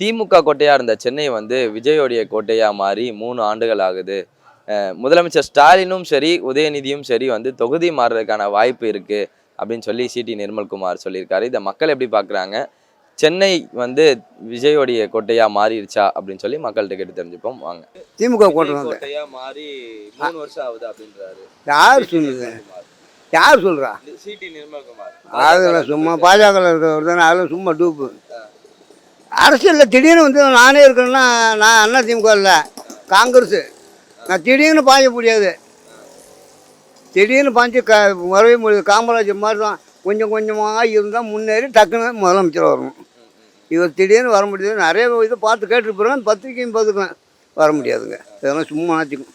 திமுக கோட்டையாக இருந்த சென்னை வந்து விஜயோடைய கோட்டையாக மாறி மூணு ஆண்டுகள் ஆகுது. முதலமைச்சர் ஸ்டாலினும் சரி உதயநிதியும் சரி வந்து தொகுதி மாறுறதுக்கான வாய்ப்பு இருக்கு அப்படின்னு சொல்லி சிடி நிர்மல்குமார் சொல்லியிருக்காரு. இதை மக்கள் எப்படி பார்க்குறாங்க சென்னை வந்து விஜயோடைய கோட்டையா மாறிடுச்சா அப்படின்னு சொல்லி மக்கள்கிட்ட கேட்டு தெரிஞ்சுப்போம். வாங்க. திமுக கூட்டம் வந்து கோட்டையா மாறி மூணு வருஷம் ஆகுது அப்படின்றாரு. யார் சொல்லுது யார் சொல்கிறா சிடி நிர்மல்குமார். அதில் சும்மா பாஜக தானே அதில் சும்மா டூப்பு. அரசியலில் திடீர்னு வந்து நானே இருக்கேன்னா நான் அண்ணா திமுக இல்லை காங்கிரஸு. நான் திடீர்னு பாய முடியாது. திடீர்னு பாஞ்சு க வரவே முடியாது காமராஜர் மாதிரி தான் கொஞ்சம் கொஞ்சமாக இருந்தால் முன்னேறி டக்குன்னு முதலமைச்சர் வரணும். இவர் திடீர்னு வர முடியாது. நிறைய இதை பார்த்து கேட்டுருப்பேன் பத்திரிக்கையும் பார்த்துக்குவேன் வர முடியாதுங்க. இதெல்லாம் சும்மா ஆச்சுக்கும்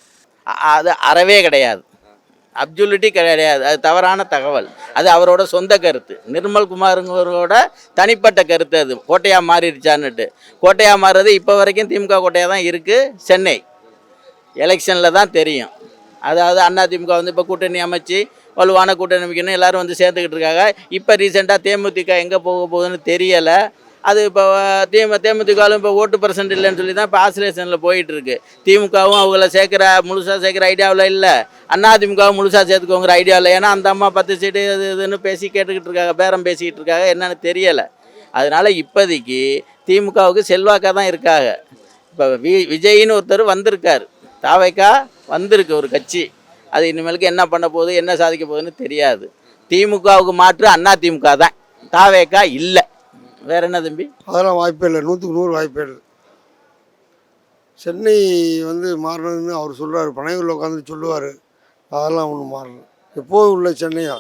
அது அறவே கிடையாது. அப்சுலிட்டி கிடையாது. அது தவறான தகவல். அது அவரோட சொந்த கருத்து. நிர்மல் குமாருங்கிறவரோட தனிப்பட்ட கருத்து அது. கோட்டையாக மாறிடுச்சான்னுட்டு. கோட்டையாக மாறுறது இப்போ வரைக்கும் திமுக கோட்டையாக தான் இருக்குது சென்னை. எலெக்ஷனில் தான் தெரியும். அதாவது அண்ணா திமுக வந்து இப்போ கூட்டணி அமைச்சு வலுவான கூட்டணி அமைக்கணும் எல்லோரும் வந்து சேர்ந்துக்கிட்டு இருக்காங்க. இப்போ ரீசெண்டாக தேமுதிக எங்கே போக போகுதுன்னு தெரியலை. அது இப்போ திமு தேமுதிகவும் இப்போ ஓட்டு பர்சன்ட் இல்லைன்னு சொல்லி தான் இப்போ ஆசிலேஷனில் போயிட்டுருக்கு. திமுகவும் அவங்கள சேர்க்குற முழுசாக சேர்க்குற ஐடியாவில் இல்லை. அண்ணா திமுகவும் முழுசாக சேர்த்துக்கோங்கிற ஐடியாவில் ஏன்னா அந்த அம்மா பத்து சீட்டு இது இதுன்னு பேசி கேட்டுக்கிட்டு இருக்காங்க பேரம் பேசிக்கிட்டு இருக்காங்க. என்னென்னு தெரியலை. அதனால் இப்போதைக்கு திமுகவுக்கு செல்வாக்காக தான் இருக்காங்க. இப்போ வி விஜயின்னு ஒருத்தர் வந்திருக்கார். தாவைக்கா வந்திருக்கு ஒரு கட்சி. அது இனிமேலுக்கு என்ன பண்ண போகுது என்ன சாதிக்க போகுதுன்னு தெரியாது. திமுகவுக்கு மாற்று அண்ணா திமுக தான். தாவேக்கா இல்லை. வேற என்ன தம்பி? அதெல்லாம் வாய்ப்பே இல்லை. நூற்றுக்கு நூறு வாய்ப்பே இல்லை. சென்னை வந்து மாறினதுன்னு அவர் சொல்கிறார் பனையூரில் உட்காந்து சொல்லுவார். அதெல்லாம் ஒன்றும் மாறல. எப்போதும் உள்ள சென்னையா?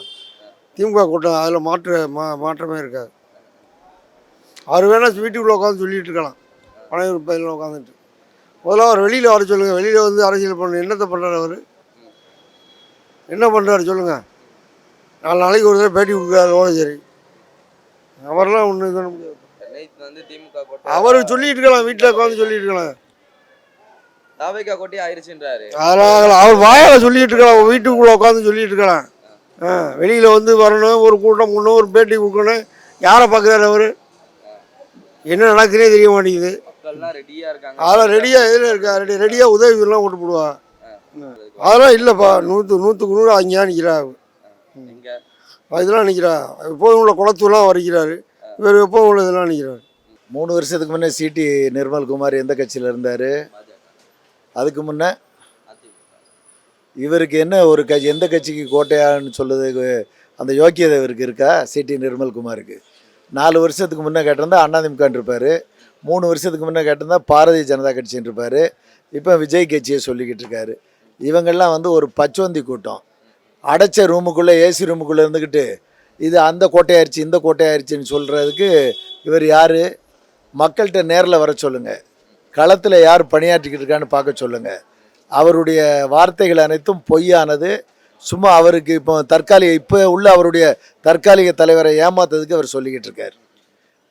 திமுக கூட்டம் அதில் மாற்ற மா மாற்றமே இருக்காது. அவர் வேணால் வீட்டுக்குள்ளே உட்காந்து சொல்லிட்டு இருக்கலாம். பனையூர் பையனில் உட்காந்துட்டு முதல்ல அவர் வெளியில் வர சொல்லுங்கள் வெளியில் வந்து அரசியல் பண்ண என்னத்தை பண்ணுறாரு அவர்? என்ன பண்ணுறாரு சொல்லுங்கள் நாலு நாளைக்கு ஒரு தடவை பேட்டி கொடுக்குறாரு சரி. அவரெல்லாம் ஒன்றும் இது பண்ண முடியாது. அவர் சொல்லிட்டு இருக்கலாம் வீட்டில் உட்காந்து சொல்லிட்டு இருக்கலாம். தாவைக்கா ஆயிடுச்சுன்றாரு அதனால் அவர் வாயால் சொல்லிட்டு இருக்கலாம். வீட்டுக்குள்ளே உட்காந்து சொல்லிட்டு இருக்கலாம். ஆ வெளியில் வந்து வரணும் ஒரு கூட்டம் பண்ணணும் ஒரு பேட்டி கொடுக்கணும். யாரை பார்க்குறாரு அவர்? என்ன நடக்குதுனே தெரிய மாட்டேங்குது. அதெல்லாம் ரெடியாக எதில் இருக்கா? ரெடி ரெடியாக உதவிலாம் ஓட்டு போடுவா. அதெல்லாம் இல்லைப்பா. நூற்று நூற்றுக்கு நூறு அங்கேயா நிற்கிறா இதெல்லாம் நிற்கிறா எப்போதும் உள்ள குளத்தூர்லாம் வரைக்கிறாரு. இவர் எப்போதும் உள்ள இதெல்லாம் நிற்கிறாரு மூணு வருஷத்துக்கு முன்னே சிடி நிர்மல்குமார் எந்த கட்சியில் இருந்தார்? அதுக்கு முன்னே? இவருக்கு என்ன ஒரு கட்சி எந்த கட்சிக்கு கோட்டையான்னு சொல்லுது அந்த யோக்கியதை இவருக்கு இருக்கா? சிடி நிர்மல்குமாருக்கு நாலு வருஷத்துக்கு முன்னே கேட்டிருந்தா அதிமுகன்னு இருப்பார். மூணு வருஷத்துக்கு முன்னே கேட்டிருந்தா பாரதிய ஜனதா கட்சின்னு இருப்பார். இப்போ விஜய் கட்சியை சொல்லிக்கிட்டு இருக்காரு. இவங்கெல்லாம் வந்து ஒரு பச்சோந்தி கூட்டம். அடைச்ச ரூமுக்குள்ளே ஏசி ரூமுக்குள்ளே இருந்துக்கிட்டு இது அந்த கோட்டையாயிருச்சு இந்த கோட்டையாயிருச்சுன்னு சொல்கிறதுக்கு இவர் யார்? மக்கள்கிட்ட நேரில் வர சொல்லுங்கள் களத்தில் யார் பணியாற்றிக்கிட்டு இருக்கான்னு பார்க்க சொல்லுங்கள் அவருடைய வார்த்தைகள் அனைத்தும் பொய்யானது. சும்மா அவருக்கு இப்போ தற்காலிக இப்போ உள்ள அவருடைய தற்காலிக தலைவரை ஏமாத்துறதுக்கு அவர் சொல்லிக்கிட்டு இருக்கார்.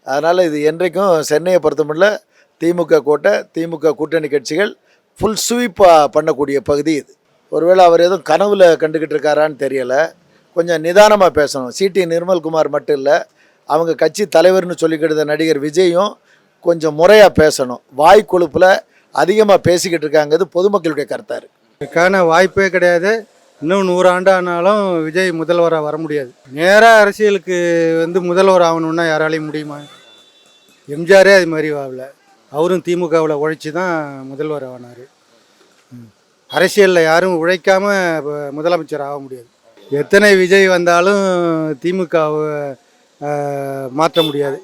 அதனால் இது என்றைக்கும் சென்னையை பொறுத்தமட்டில் திமுக கோட்டை திமுக கூட்டணி கட்சிகள் ஃபுல் ஸ்வீப்பாக பண்ணக்கூடிய பகுதி இது. ஒருவேளை அவர் எதுவும் கனவுல கண்டுக்கிட்டு இருக்காரான்னு தெரியலை. கொஞ்சம் நிதானமாக பேசணும். சிடி நிர்மல்குமார் மட்டும் இல்லை அவங்க கட்சி தலைவர்னு சொல்லிக்கிட்ட நடிகர் விஜயும் கொஞ்சம் முறையாக பேசணும். வாய் கொழுப்பில் அதிகமாக பேசிக்கிட்டு இருக்காங்கிறது பொதுமக்களுடைய கருத்தாக இதுக்கான வாய்ப்பே கிடையாது. இன்னும் நூறு ஆண்டு ஆனாலும் விஜய் முதல்வராக வர முடியாது. நேராக அரசியலுக்கு வந்து முதல்வர் ஆகணுன்னா யாராலையும் முடியுமா? எம்ஜிஆரே அது மாதிரி ஆகல. அவரும் திமுகவில் உழைச்சி தான் முதல்வர் ஆனார். அரசியலில் யாரும் உழைக்காம முதலமைச்சர் ஆக முடியாது. எத்தனை விஜய் வந்தாலும் திமுகவை மாற்ற முடியாது.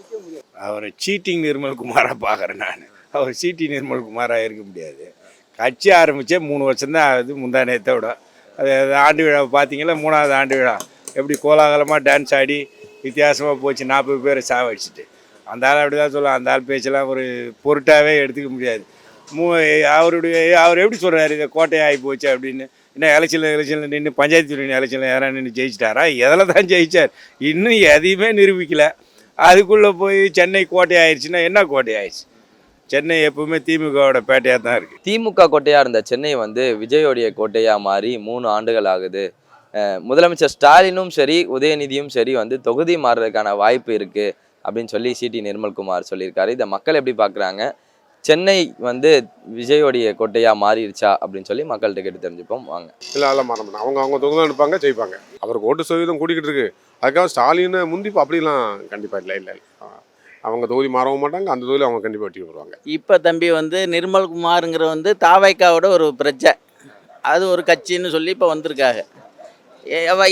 அவரை சீட்டிங் நிர்மல்குமாராக பார்க்குறேன் நான். அவர் சீட்டி நிர்மல்குமாராக இருக்க முடியாது. கட்சி ஆரம்பித்தே மூணு வருஷம்தான் ஆகுது முந்தா நேரத்தோட அது அது ஆண்டு விழா பார்த்தீங்களா மூணாவது ஆண்டு விழா. எப்படி கோலாகலமாக டான்ஸ் ஆடி வித்தியாசமாக போச்சு. நாற்பது பேரை சாவடிச்சிட்டு. அந்த ஆள் அப்படி தான் சொல்லுவான். அந்த ஆள் பேச்செல்லாம் ஒரு பொருட்டாகவே எடுத்துக்க முடியாது. மூ அவருடைய அவர் எப்படி சொல்கிறாரு இதை கோட்டையாகி போச்சு அப்படின்னு. என்ன எலெக்ஷனில் எலெக்ஷனில் நின்று பஞ்சாயத்து யூனியன் எலெக்ஷனில் யாராவது நின்று ஜெயிச்சிட்டாரா? எதில் தான் ஜெயிச்சார்? இன்னும் எதையுமே நிரூபிக்கலை. அதுக்குள்ளே போய் சென்னை கோட்டை ஆயிடுச்சுன்னா என்ன கோட்டை ஆயிடுச்சு சென்னை எப்பவுமே திமுகவோட பேட்டையாக தான் இருக்குது திமுக கோட்டையாக இருந்த சென்னை வந்து விஜயோடைய கோட்டையாக மாறி மூணு ஆண்டுகள் ஆகுது. முதலமைச்சர் ஸ்டாலினும் சரி உதயநிதியும் சரி வந்து தொகுதி மாறுறதுக்கான வாய்ப்பு இருக்குது அப்படின்னு சொல்லி சிடி நிர்மல்குமார் சொல்லியிருக்காரு. இதை மக்கள் எப்படி பார்க்குறாங்க? சென்னை வந்து விஜயோடைய கோட்டையாக மாறிடுச்சா அப்படின்னு சொல்லி மக்கள்கிட்ட கேட்டு தெரிஞ்சுப்போம். வாங்க. இல்லை அதெல்லாம் மாற மாட்டாங்க அவங்க அவங்க தொகுதி தான் எடுப்பாங்க ஜெயிப்பாங்க. அவருக்கு ஓட்டு சதவீதம் கூடிக்கிட்டு இருக்கு. அதுக்காக ஸ்டாலினை முந்திப்பு அப்படிலாம் கண்டிப்பாக இல்லை இல்லை. அவங்க தொகுதி மாறவும் மாட்டாங்க அந்த தொகுதியில் அவங்க கண்டிப்பாக வெற்றி பெறுவாங்க. இப்போ தம்பி வந்து நிர்மல்குமாருங்கிற வந்து தாவைக்காவோட ஒரு பிரஜை. அது ஒரு கட்சின்னு சொல்லி இப்போ வந்திருக்காங்க.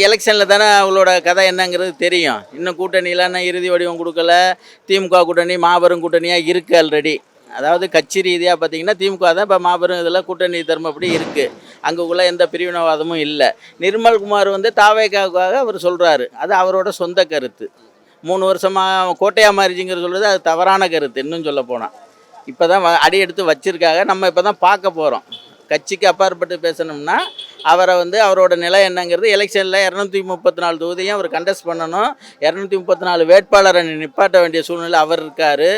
எலெக்ஷனில் தானே அவங்களோட கதை என்னங்கிறது தெரியும். இன்னும் கூட்டணிலாம் இறுதி வடிவம் கொடுக்கல. திமுக கூட்டணி மாபெரும் கூட்டணியாக இருக்குது ஆல்ரெடி அதாவது கட்சி ரீதியாக பார்த்தீங்கன்னா திமுக தான் இப்போ மாபெரும் இதில் கூட்டணி தர்மப்படி இருக்குது அங்கேக்குள்ளே எந்த பிரிவினவாதமும் இல்லை. நிர்மல்குமார் வந்து தாவேக்காவுக்காக அவர் சொல்கிறாரு அது அவரோட சொந்த கருத்து. மூணு வருஷமாக கோட்டையா மாறிச்சிங்கிற சொல்கிறது அது தவறான கருத்து இன்னும் சொல்ல போனால் இப்போ தான் அடி எடுத்து வச்சிருக்காங்க. நம்ம இப்போ தான் பார்க்க போகிறோம் கட்சிக்கு அப்பாற்பட்டு பேசணும்னா அவரை வந்து அவரோட நிலை என்னங்கிறது எலெக்ஷனில் இரநூத்தி முப்பத்தி நாலு தொகுதியும் அவர் கண்டெஸ்ட் பண்ணணும். இரநூத்தி முப்பத்தி நாலு வேட்பாளரை நிப்பாட்ட வேண்டிய சூழ்நிலை அவர் இருக்கார்.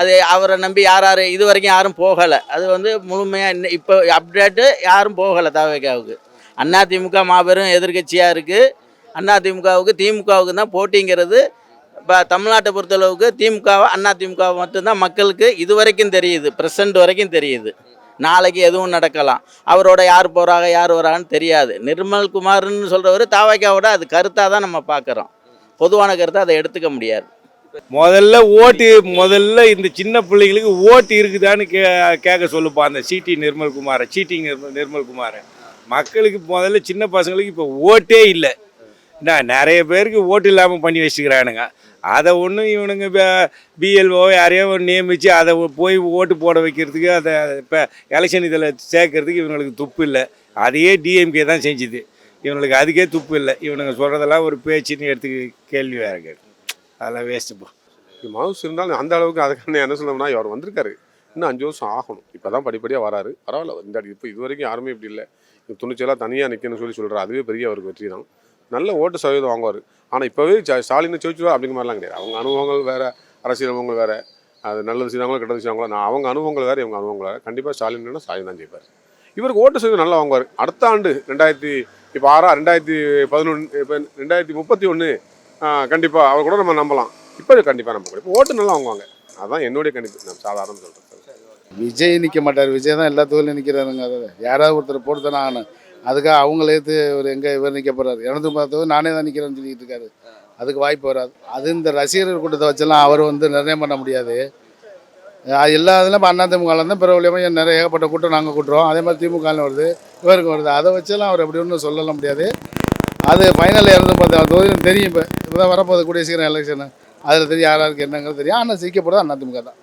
அது அவரை நம்பி யார் யார் இது வரைக்கும் யாரும் போகலை. அது வந்து முழுமையாக இன்னும் இப்போ அப்டேட்டு யாரும் போகலை தாவேக்காவுக்கு அதிமுக மாபெரும் எதிர்க்கட்சியாக இருக்குது அதிமுகவுக்கு திமுகவுக்கு தான் போட்டிங்கிறது இப்போ தமிழ்நாட்டை பொறுத்தளவுக்கு திமுக அதிமுக மட்டும்தான் மக்களுக்கு இது வரைக்கும் தெரியுது. ப்ரெசண்ட் வரைக்கும் தெரியுது. நாளைக்கு எதுவும் நடக்கலாம். அவரோட யார் போகிறாங்க யார் வராங்கன்னு தெரியாது. நிர்மல் குமார்னு சொல்கிறவர் தாவைக்காவோட அது கருத்தாக தான் நம்ம பார்க்குறோம். பொதுவான கருத்தை அதை எடுத்துக்க முடியாது. முதல்ல ஓட்டு முதல்ல இந்த சின்ன பிள்ளைங்களுக்கு ஓட்டு இருக்குதான்னு கே கேட்க சொல்லுப்பா அந்த சிடி நிர்மல்குமாரை சீட்டிங் நிர்மல் நிர்மல்குமாரை மக்களுக்கு முதல்ல சின்ன பசங்களுக்கு இப்போ ஓட்டே இல்லை. என்ன நிறைய பேருக்கு ஓட்டு இல்லாமல் பண்ணி வச்சுக்கிறானுங்க. அதை ஒன்றும் இவனுங்க இப்போ பிஎல்ஓ யாரையோ ஒண்ணு நியமித்து அதை போய் ஓட்டு போட வைக்கிறதுக்கு அதை இப்போ எலெக்ஷன் இதில் சேர்க்கறதுக்கு இவங்களுக்கு துப்பு இல்லை. அதையே டிஎம்கே தான் செஞ்சுது. இவங்களுக்கு அதுக்கே துப்பு இல்லை. இவனுங்க சொல்கிறதெல்லாம் ஒரு பேச்சுன்னு எடுத்து கேள்வி வேறு கேட்கும். அதெல்லாம் வேஸ்ட்டுப்பா மவுஸ் இருந்தாலும் அந்த அளவுக்கு அதுக்கான என்ன சொல்லணும்னா அவர் வந்திருக்காரு. இன்னும் அஞ்சு வருஷம் ஆகணும். இப்போ தான் படிப்படியாக வராரு. பரவாயில்ல இந்த இப்போ இது வரைக்கும் யாருமே இப்படி இல்லை. துணிச்சலாக தனியாக நிற்கணும்னு சொல்லி சொல்கிறார் அதுவே பெரிய அவருக்கு வெற்றி தான் நல்ல ஓட்டு சதவீதம் வாங்குவார். ஆனால் இப்போவே ஸ்டாலினை ஜெயிச்சுவா அப்படிங்கிற மாதிரிலாம் கிடையாது. அவங்க அனுபவங்கள் வேறு அரசியல் அனுபவங்கள் வேறு அது நல்லது செய்வாங்களோ கெட்டது செய்வாங்களோ நான் அவங்க அனுபவங்கள் வேறு இவங்க அனுபவங்கள் வேறு. கண்டிப்பாக ஸ்டாலின் ஸ்டாலின் தான் ஜெயிப்பார். இவருக்கு ஓட்டு சதவீதம் நல்லா வாங்குவார். அடுத்த ஆண்டு ரெண்டாயிரத்தி இப்போ ஆறா ரெண்டாயிரத்தி பதினொன்று இப்போ ரெண்டாயிரத்தி முப்பத்தி ஒன்று கண்டிப்பாக அவர் கூட நம்ம நம்பலாம். இப்போ கண்டிப்பாக நம்ப இப்போ ஓட்டு நல்லா வாங்குவாங்க. அதுதான் என்னுடைய கணிப்பு. நான் சாதாரணம் சொல்கிறேன் விஜய் நிற்க மாட்டார். விஜய் தான் எல்லா நிற்கிறாருங்க அதை யாராவது ஒருத்தர் போட்டு தானே ஆகணும். அதுக்காக அவங்களே ஒரு எங்கே இவர் நிற்க போகிறாரு இறந்து முப்பது நானே தான் நிற்கிறேன்னு சொல்லிட்டு இருக்காரு. அதுக்கு வாய்ப்பு வராது. அது இந்த ரசிகர்கள் கூட்டத்தை வச்செல்லாம் அவர் வந்து நிர்ணயம் பண்ண முடியாது. அது எல்லா இப்போ அண்ணா திமுகவில் தான் பிரபலியமாக நிறைய ஏகப்பட்ட கூட்டம் நாங்கள் கூட்டுறோம். அதே மாதிரி திமுகவில் வருது இவருக்கு வருது. அதை வச்செல்லாம் அவர் எப்படி ஒன்றும் சொல்லலாம் முடியாது. அது ஃபைனலில் இருந்து பார்த்தா தொகுதியும் தெரியும் இப்போ. இப்போ தான் வரப்போகுது கூடிய சீக்கிரம் எலெக்ஷனு அதில் தெரியும் யார் என்னங்கிறது தெரியும். ஆனால் சீக்கிரம் அண்ணா திமுக தான்.